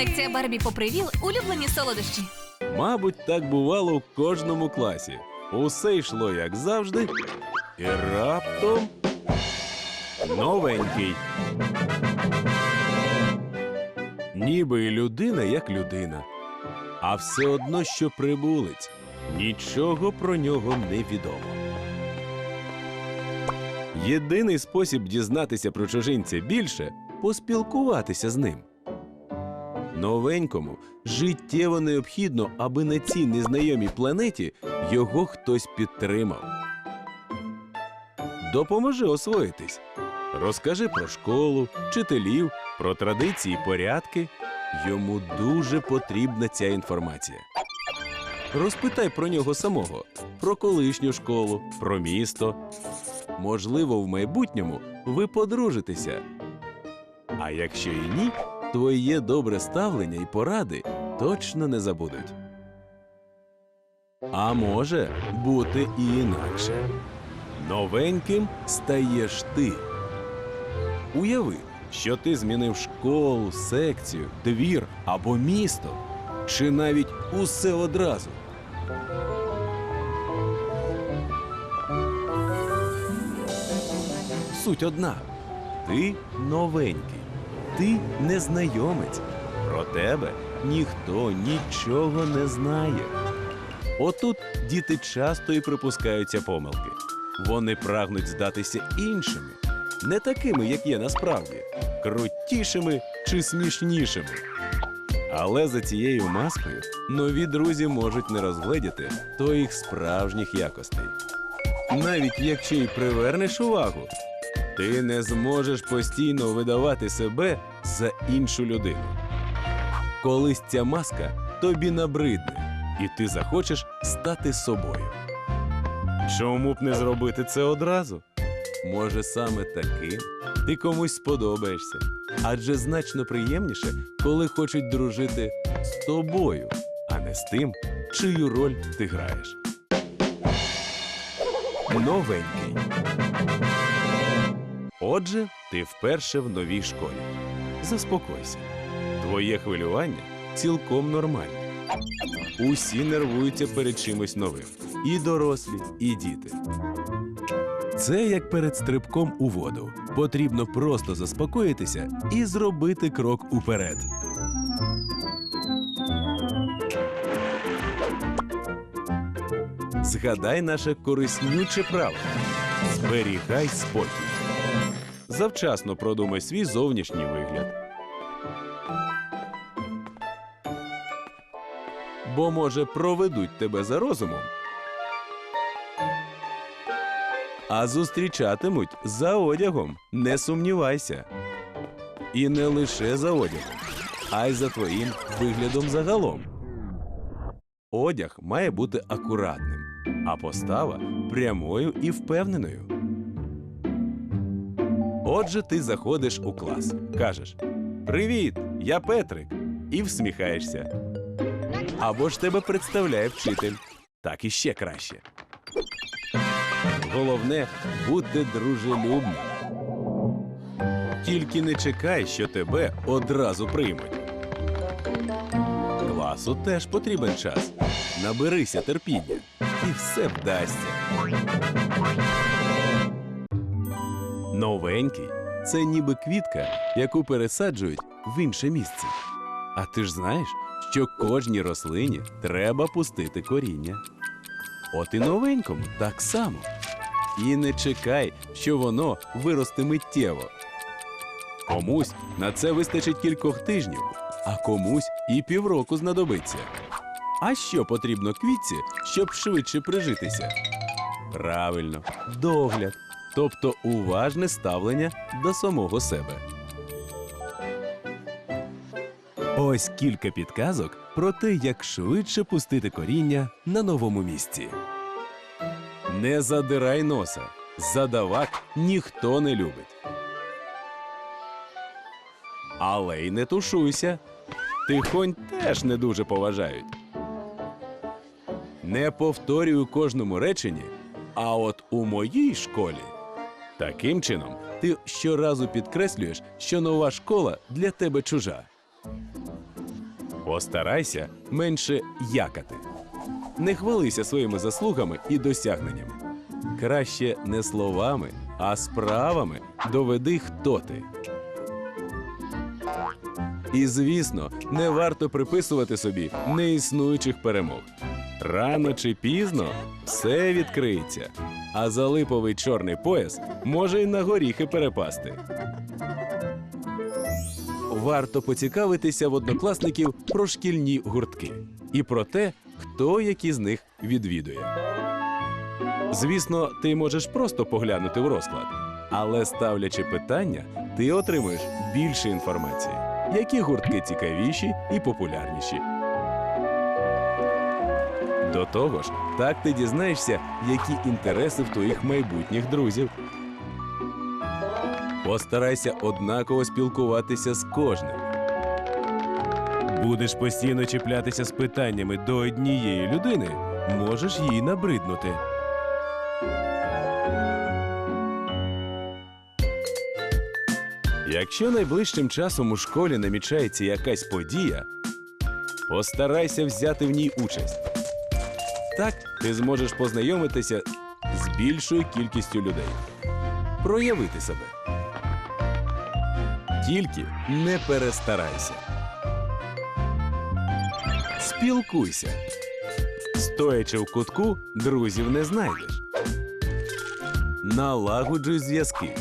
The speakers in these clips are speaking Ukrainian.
Колекція Барбі попривіл улюблені солодощі. Мабуть, так бувало в кожному класі. Усе йшло як завжди, і раптом новенький. Ніби і людина як людина, а все одно, що прибулець. Нічого про нього не відомо. Єдиний спосіб дізнатися про чужинця більше поспілкуватися з ним. Новенькому життєво необхідно, аби на цій незнайомій планеті його хтось підтримав. Допоможи освоїтись. Розкажи про школу, вчителів, про традиції порядки. Йому дуже потрібна ця інформація. Розпитай про нього самого, про колишню школу, про місто. Можливо, в майбутньому ви подружитеся. А якщо і ні, твоє добре ставлення і поради точно не забудуть. А може бути і інакше. Новеньким стаєш ти. Уяви, що ти змінив школу, секцію, двір або місто, чи навіть усе одразу. Суть одна: ти новенький, ти незнайомець. Про тебе ніхто нічого не знає. Отут діти часто і припускаються помилки. Вони прагнуть здатися іншими, не такими, як є насправді, крутішими чи смішнішими. Але за цією маскою нові друзі можуть не розгледіти твоїх справжніх якостей. Навіть якщо й привернеш увагу, ти не зможеш постійно видавати себе за іншу людину. Колись ця маска тобі набридне, і ти захочеш стати собою. Чому б не зробити це одразу? Може, саме таким ти комусь сподобаєшся, адже значно приємніше, коли хочуть дружити з тобою, а не з тим, чию роль ти граєш. Новенький. Отже, ти вперше в новій школі. Заспокойся. Твоє хвилювання цілком нормальне. Усі нервуються перед чимось новим. І дорослі, і діти. Це як перед стрибком у воду. Потрібно просто заспокоїтися і зробити крок уперед. Згадай наше кориснюче правило. Зберігай спокій. Завчасно продумай свій зовнішній вигляд. Бо, може, проведуть тебе за розумом. А зустрічатимуть за одягом, не сумнівайся. І не лише за одягом, а й за твоїм виглядом загалом. Одяг має бути акуратним, а постава прямою і впевненою. Отже, ти заходиш у клас, кажеш Привіт, я Петрик, і всміхаєшся. Або ж тебе представляє вчитель. Так іще краще. Головне бути дружелюбним. Тільки не чекай, що тебе одразу приймуть. Класу теж потрібен час. Наберися терпіння, і все вдасться. Новенький це ніби квітка, яку пересаджують в інше місце. А ти ж знаєш, що кожній рослині треба пустити коріння. От і новенькому так само. І не чекай, що воно виросте миттєво. Комусь на це вистачить кількох тижнів, а комусь і півроку знадобиться. А що потрібно квітці, щоб швидше прижитися? Правильно, догляд, тобто уважне ставлення до самого себе. Ось кілька підказок про те, як швидше пустити коріння на новому місці. Не задирай носа. Задавак ніхто не любить. Але й не тушуйся. Тихонь теж не дуже поважають. Не повторюй у кожному реченні, а от у моїй школі. Таким чином, ти щоразу підкреслюєш, що нова школа для тебе чужа. Постарайся менше якати. Не хвалися своїми заслугами і досягненнями. Краще не словами, а справами доведи, хто ти. І звісно, не варто приписувати собі неіснуючих перемог. Рано чи пізно все відкриється, а залиповий чорний пояс може й на горіхи перепасти. Варто поцікавитися в однокласників про шкільні гуртки і про те, хто які з них відвідує. Звісно, ти можеш просто поглянути в розклад, але ставлячи питання, ти отримуєш більше інформації, які гуртки цікавіші і популярніші. До того ж, так ти дізнаєшся, які інтереси в твоїх майбутніх друзів. Постарайся однаково спілкуватися з кожним. Будеш постійно чіплятися з питаннями до однієї людини, можеш їй набриднути. Якщо найближчим часом у школі намічається якась подія, постарайся взяти в ній участь. Так ти зможеш познайомитися з більшою кількістю людей, проявити себе. Тільки не перестарайся. Спілкуйся. Стоячи в кутку, друзів не знайдеш. Налагоджуй зв'язки.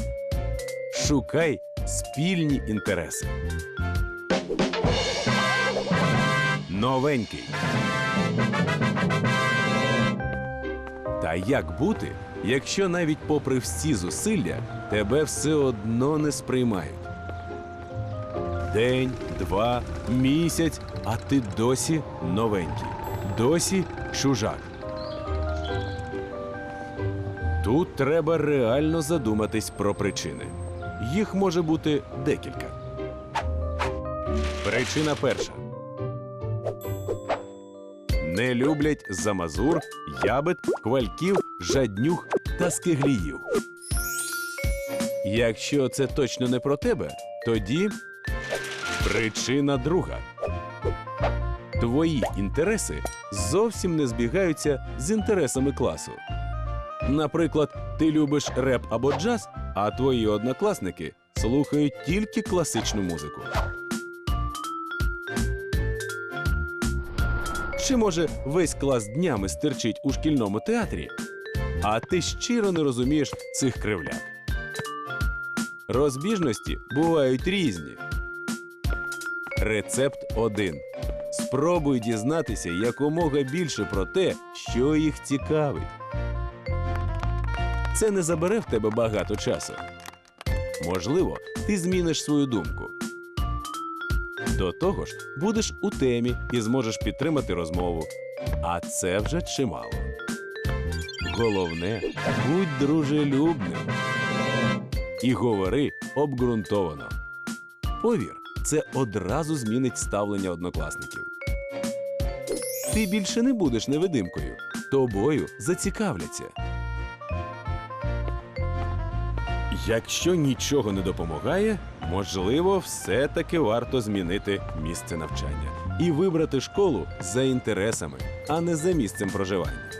Шукай спільні інтереси. Новенький. Та як бути, якщо навіть попри всі зусилля тебе все одно не сприймають? День, два, місяць, а ти досі новенький, досі чужак. Тут треба реально задуматись про причини. Їх може бути декілька. Причина перша. Не люблять замазур, ябед, хвальків, жаднюх та скигліїв. Якщо це точно не про тебе, тоді причина друга. Твої інтереси зовсім не збігаються з інтересами класу. Наприклад, ти любиш реп або джаз, а твої однокласники слухають тільки класичну музику. Чи може весь клас днями стерчить у шкільному театрі, а ти щиро не розумієш цих кривляк? Розбіжності бувають різні. Рецепт 1. Спробуй дізнатися якомога більше про те, що їх цікавить. Це не забере в тебе багато часу. Можливо, ти зміниш свою думку. До того ж, будеш у темі і зможеш підтримати розмову. А це вже чимало. Головне, будь дружелюбним і говори обґрунтовано. Повір, це одразу змінить ставлення однокласників. Ти більше не будеш невидимкою, тобою зацікавляться. Якщо нічого не допомагає, можливо, все-таки варто змінити місце навчання і вибрати школу за інтересами, а не за місцем проживання.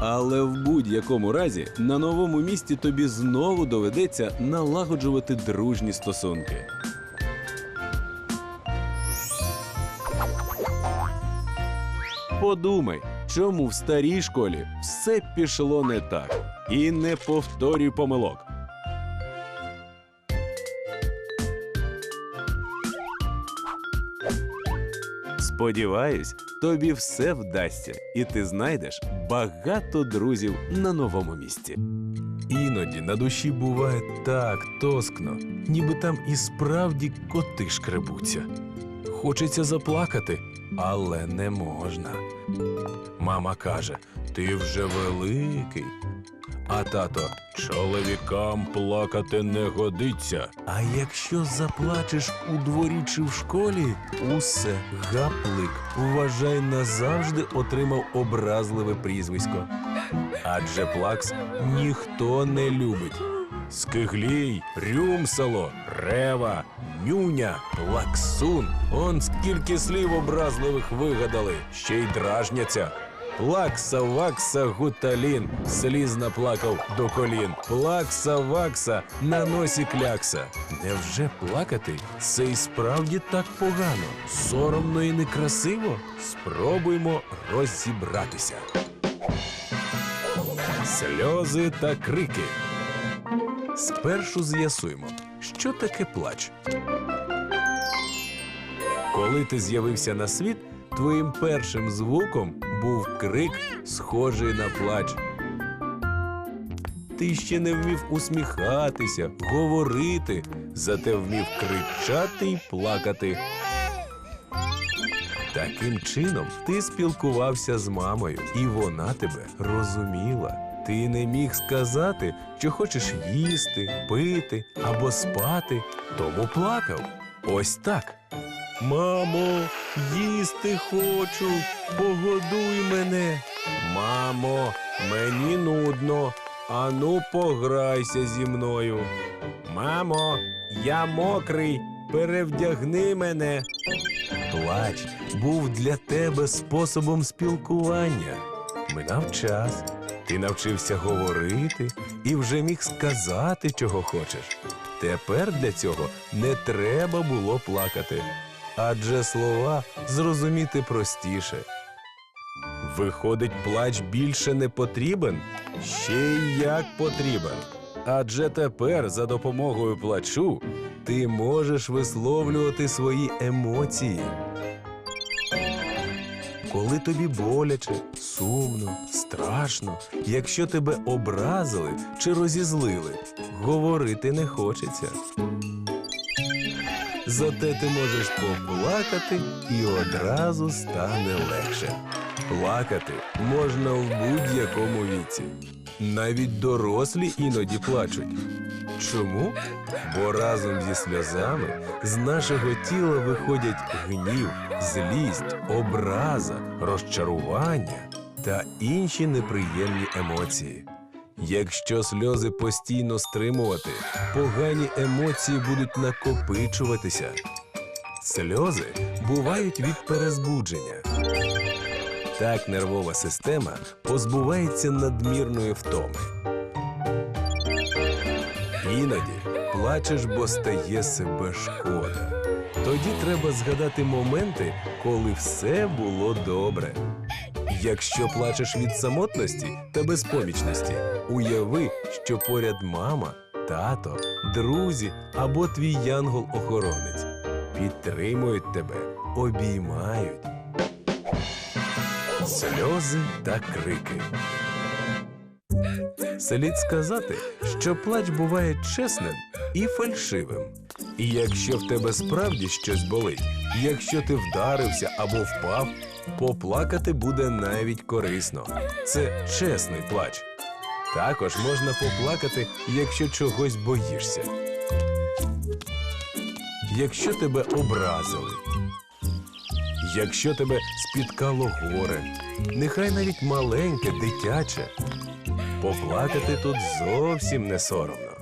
Але в будь-якому разі на новому місці тобі знову доведеться налагоджувати дружні стосунки. Подумай, чому в старій школі все пішло не так. І не повторюй помилок. Сподіваюсь, тобі все вдасться, і ти знайдеш багато друзів на новому місці. Іноді на душі буває так тоскно, ніби там і справді коти шкребуться. Хочеться заплакати, але не можна. Мама каже: ти вже великий. А тато чоловікам плакати не годиться. А якщо заплачеш у дворі чи в школі, усе гаплик, вважай, назавжди отримав образливе прізвисько. Адже плакс ніхто не любить. Скиглій, рюмсало, рева, нюня, плаксун. Он скільки слів образливих вигадали, ще й дражняться. Плакса, вакса, гуталін, сліз наплакав до колін. Плакса, вакса, на носі клякса. Невже плакати це й справді так погано? Соромно і некрасиво? Спробуймо розібратися. Сльози та крики. Спершу з'ясуємо, що таке плач. Коли ти з'явився на світ, твоїм першим звуком був крик, схожий на плач. Ти ще не вмів усміхатися, говорити, зате вмів кричати й плакати. Таким чином ти спілкувався з мамою, і вона тебе розуміла. Ти не міг сказати, що хочеш їсти, пити або спати, тому плакав. Ось так. Мамо, їсти хочу, погодуй мене. Мамо, мені нудно. Ану, пограйся зі мною. Мамо, я мокрий, перевдягни мене. Плач був для тебе способом спілкування. Минав час, ти навчився говорити і вже міг сказати, чого хочеш. Тепер для цього не треба було плакати, адже слова зрозуміти простіше. Виходить, плач більше не потрібен? Ще й як потрібен. Адже тепер за допомогою плачу ти можеш висловлювати свої емоції. Коли тобі боляче, сумно, страшно, якщо тебе образили чи розізлили, говорити не хочеться. Зате ти можеш поплакати і одразу стане легше. Плакати можна в будь-якому віці. Навіть дорослі іноді плачуть. Чому? Бо разом зі сльозами з нашого тіла виходять гнів, злість, образа, розчарування та інші неприємні емоції. Якщо сльози постійно стримувати, погані емоції будуть накопичуватися. Сльози бувають від перезбудження. Так нервова система позбувається надмірної втоми. Іноді плачеш, бо стає себе шкода. Тоді треба згадати моменти, коли все було добре. Якщо плачеш від самотності та безпомічності, уяви, що поряд мама, тато, друзі або твій янгол-охоронець підтримують тебе, обіймають. Сльози та крики. Слід сказати, що плач буває чесним і фальшивим. І якщо в тебе справді щось болить, якщо ти вдарився або впав, поплакати буде навіть корисно. Це чесний плач. Також можна поплакати, якщо чогось боїшся. Якщо тебе образили, якщо тебе спіткало горе, нехай навіть маленьке, дитяче, поплакати тут зовсім не соромно.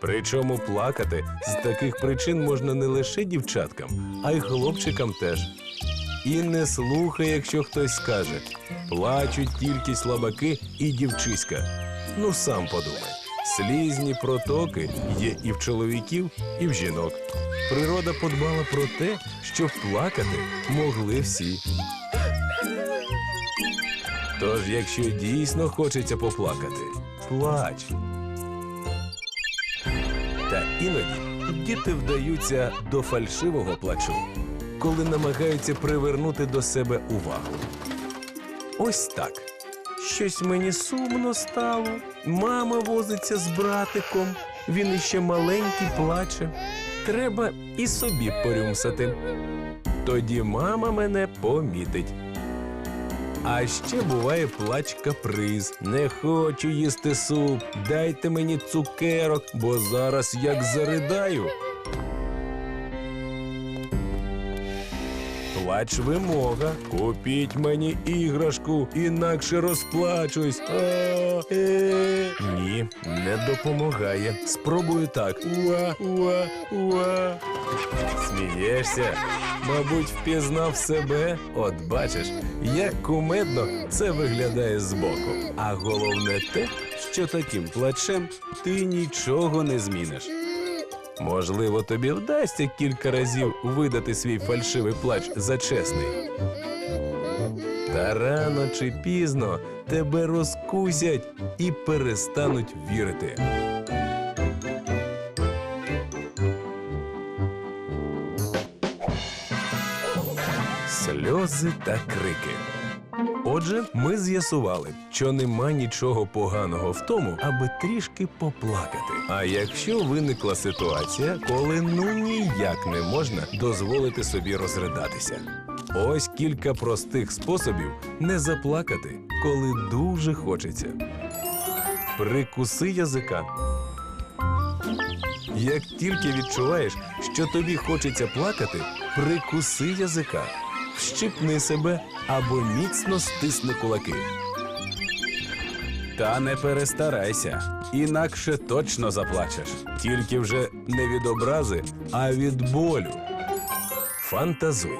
Причому плакати з таких причин можна не лише дівчаткам, а й хлопчикам теж. І не слухай, якщо хтось скаже плачуть тільки слабаки і дівчиська. Ну сам подумай. Слізні протоки є і в чоловіків, і в жінок. Природа подбала про те, щоб плакати могли всі. Тож, якщо дійсно хочеться поплакати, плач. Та іноді діти вдаються до фальшивого плачу, коли намагаються привернути до себе увагу. Ось так. Щось мені сумно стало. Мама возиться з братиком, він іще маленький плаче. Треба і собі порюмсати. Тоді мама мене помітить. А ще буває плач каприз. Не хочу їсти суп. Дайте мені цукерок, бо зараз як заридаю. Плач вимога. Купіть мені іграшку, інакше розплачусь. Е. Ні, не допомагає. Спробую так. Уа, уа, уа. Смієшся? Мабуть, впізнав себе. От бачиш, як кумедно це виглядає збоку. А головне те, що таким плачем ти нічого не зміниш. Можливо, тобі вдасться кілька разів видати свій фальшивий плач за чесний. Та рано чи пізно тебе розкусять і перестануть вірити. Сльози та крики. Отже, ми з'ясували, що нема нічого поганого в тому, аби трішки поплакати. А якщо виникла ситуація, коли ну ніяк не можна дозволити собі розридатися. Ось кілька простих способів не заплакати, коли дуже хочеться. Прикуси язика. Як тільки відчуваєш, що тобі хочеться плакати, прикуси язика, вщипни себе або міцно стисни кулаки. Та не перестарайся, інакше точно заплачеш. Тільки вже не від образи, а від болю. Фантазуй.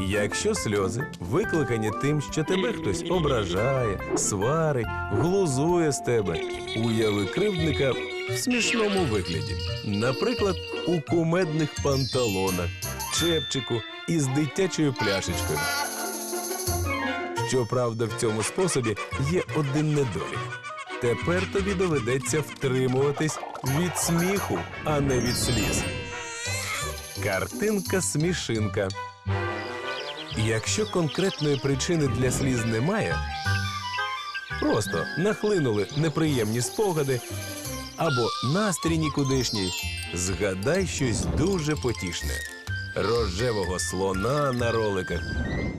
Якщо сльози викликані тим, що тебе хтось ображає, сварить, глузує з тебе, уяви кривдника в смішному вигляді. Наприклад, у кумедних панталонах, чепчику із дитячою пляшечкою. Щоправда, в цьому способі є один недолік. Тепер тобі доведеться втримуватись від сміху, а не від сліз. Картинка смішинка. Якщо конкретної причини для сліз немає, просто нахлинули неприємні спогади або настрій нікудишній, згадай щось дуже потішне: рожевого слона на роликах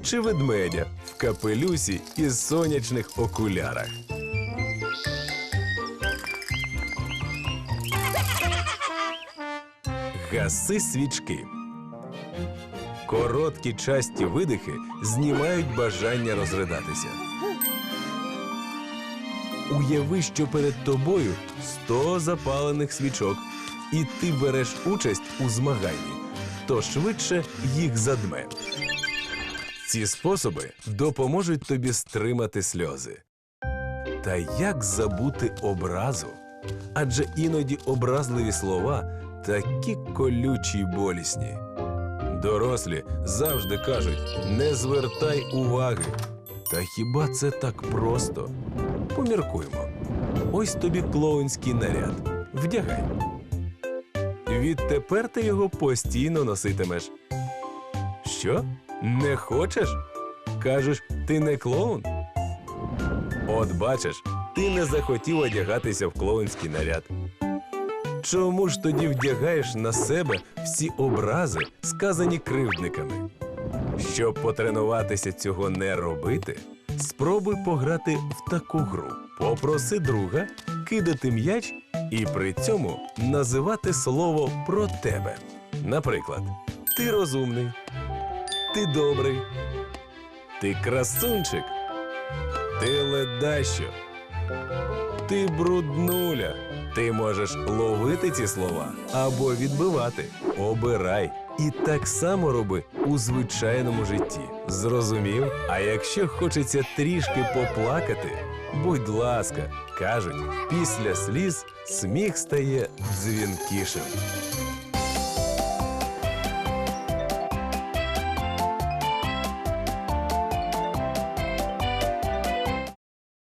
чи ведмедя в капелюсі із сонячних окулярах. Гаси свічки. Короткі часті видихи знімають бажання розридатися. Уяви, що перед тобою 100 запалених свічок, і ти береш участь у змаганні, то швидше їх задме. Ці способи допоможуть тобі стримати сльози. Та як забути образу? Адже іноді образливі слова такі колючі й болісні. Дорослі завжди кажуть: не звертай уваги. Та хіба це так просто? Поміркуємо. Ось тобі клоунський наряд. Вдягай. Відтепер ти його постійно носитимеш. Що? Не хочеш? Кажеш, ти не клоун? От бачиш, ти не захотів одягатися в клоунський наряд. Чому ж тоді вдягаєш на себе всі образи, сказані кривдниками? Щоб потренуватися цього не робити, спробуй пограти в таку гру. Попроси друга кидати м'яч і при цьому називати слово про тебе. Наприклад, ти розумний, ти добрий, ти красунчик, ти ледащо, ти бруднуля. Ти можеш ловити ці слова або відбивати. Обирай. І так само роби у звичайному житті. Зрозумів? А якщо хочеться трішки поплакати, будь ласка, кажуть, після сліз сміх стає дзвінкішим.